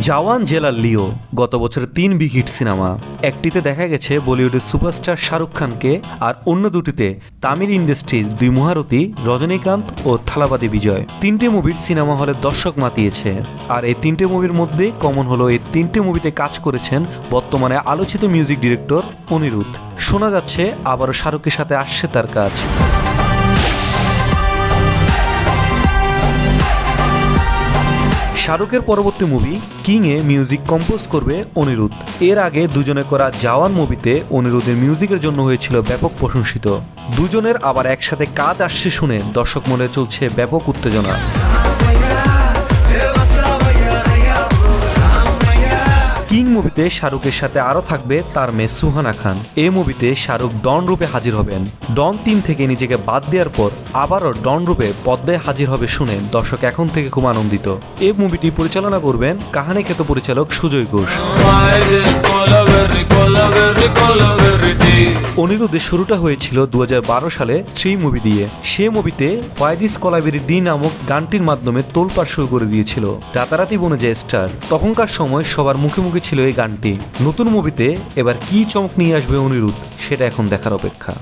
জাওয়ান জেলার লিও গত বছরের তিন বিগ হিট সিনেমা। একটিতে দেখা গেছে বলিউডের সুপারস্টার শাহরুখ খানকে আর অন্য দুটিতে তামিল ইন্ডাস্ট্রির দুই মহারথী রজনীকান্ত ও থালাবাদী বিজয়। তিনটে মুভির সিনেমা হলে দর্শক মাতিয়েছে। আর এই তিনটে মুভির মধ্যে কমন হলো এই তিনটে মুভিতে কাজ করেছেন বর্তমানে আলোচিত মিউজিক ডিরেক্টর অনিরুদ্ধ। শোনা যাচ্ছে আবারও শাহরুখের সাথে আসছে তার কাজ। শাহরুখের পরবর্তী মুভি কিং এ মিউজিক কম্পোজ করবে অনিরুদ্ধ। এর আগে দুজনে করা জাওয়ান মুভিতে অনিরুদ্ধের মিউজিকের জন্য হয়েছিল ব্যাপক প্রশংসিত। দুজনের আবার একসাথে কাজ আসছে শুনে দর্শক মনে চলছে ব্যাপক উত্তেজনা। মুভিতে শাহরুখের সাথে আরও থাকবে তার মেয়ে সুহানা খান। এই মুভিতে শাহরুখ ডন রূপে হাজির হবেন। ডন টিম থেকে নিজেকে বাদ দেওয়ার পর আবারও ডন রূপে পদ্মায় হাজির হবে শুনে দর্শক এখন থেকে খুব আনন্দিত। এই মুভিটি পরিচালনা করবেন কাহানি খ্যাত পরিচালক সুজয় ঘোষ। অনিরুদ্ধের শুরুটা হয়েছিল দু হাজার বারো সালে থ্রি মুভি দিয়ে। সে মুভিতে হোয়াইদিস কলাবেরি ডি নামক গানটির মাধ্যমে তোলপাড় শুরু করে দিয়েছিল। রাতারাতি বনে যায় স্টার। তখনকার সময় সবার মুখে মুখে ছিল এই গানটি। নতুন মুভিতে এবার কি চমক নিয়ে আসবে অনিরুদ্ধ, সেটা এখন দেখার অপেক্ষা।